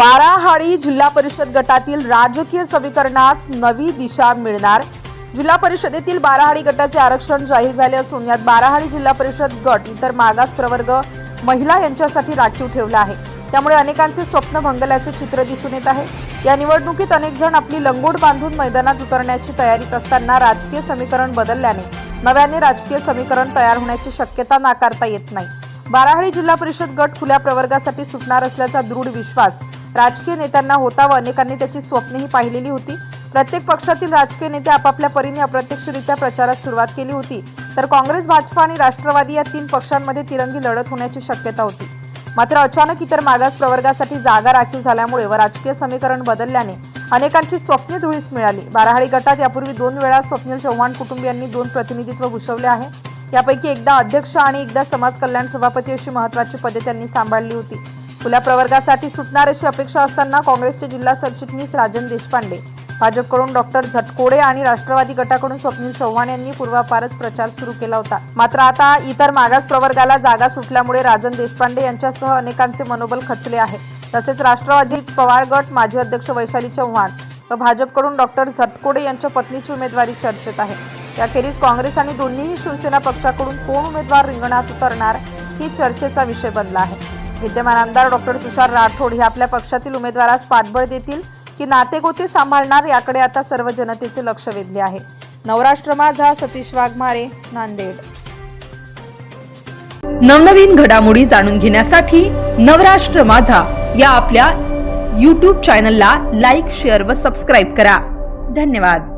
बाराहाडी जिल्हा परिषद गटातील राजकीय समीकरणास नवी दिशा मिळणार. जिल्हा परिषदेतील बाराहाडी गटाचे आरक्षण जाहीर झाले असून यात बाराहाडी जिल्हा परिषद गट इतर मागास प्रवर्ग महिला यांच्यासाठी राखीव ठेवला आहे. त्यामुळे अनेकांचे स्वप्न भंगल्याचे चित्र दिसून येत आहे. या निवडणुकीत अनेक जण आपली लंगोट बांधून मैदानात उतरण्याची तयारीत असताना राजकीय समीकरण बदलल्याने नव्याने राजकीय समीकरण तयार होण्याची शक्यता नाकारता येत नाही. बाराहाडी जिल्हा परिषद गट खुल्या प्रवर्गासाठी सुटणार असल्याचा दृढ विश्वास राजकीय नेत्यांना होता व अनेकांनी त्याची स्वप्नेही पाहिलेली होती. प्रत्येक पक्षातील राजकीय नेते आपापल्या परीने अप्रत्यक्षरित्या प्रचारात सुरुवात केली होती. तर काँग्रेस भाजपा आणि राष्ट्रवादी या तीन पक्षांमध्ये तिरंगी लढत होण्याची शक्यता होती. मात्र अचानक इतर मागास प्रवर्गासाठी जागा राखीव झाल्यामुळे व राजकीय समीकरण बदलल्याने अनेकांची स्वप्ने धुळीस मिळाली. बाराहाळी गटात यापूर्वी दोन वेळा स्वप्नील चव्हाण कुटुंबियांनी दोन प्रतिनिधित्व भूषवले आहे. यापैकी एकदा अध्यक्ष आणि एकदा समाज कल्याण सभापती अशी महत्वाची पदे त्यांनी सांभाळली होती. खुल्या प्रवर्गासाठी सुटणार अशी अपेक्षा असताना काँग्रेसचे जिल्हा सरचिटणीस राजन देशपांडे भाजपकडून डॉक्टर झटकोडे आणि राष्ट्रवादी गटाकडून स्वप्नील चव्हाण यांनी पूर्वापारच प्रचार सुरू केला होता. मात्र आता इतर मागास प्रवर्गाला जागा सुटल्यामुळे राजन देशपांडे यांच्यासह अनेकांचे मनोबल खचले आहे. तसेच राष्ट्रवादी पवार गट माजी अध्यक्ष वैशाली चव्हाण व भाजपकडून डॉक्टर झटकोडे यांच्या पत्नीची उमेदवारी चर्चेत आहे. याखेरीज काँग्रेस आणि दोन्हीही शिवसेना पक्षाकडून कोण उमेदवार रिंगणात उतरणार ही चर्चेचा विषय बनला आहे. विद्यमान आमदार डॉक्टर तुषार राठोड हे आपल्या पक्षातील उमेदवारास पाठबळ देतील की नातेगोते सांभाळणार याकडे आता सर्व जनतेचे लक्ष वेधले आहे. नवराष्ट्र माझा सतीश वाघमारे नांदेड. नवनवीन घडामोडी जाणून घेण्यासाठी नवराष्ट्र माझा या आपल्या यूट्यूब चॅनलला लाईक शेअर व सबस्क्राईब करा. धन्यवाद.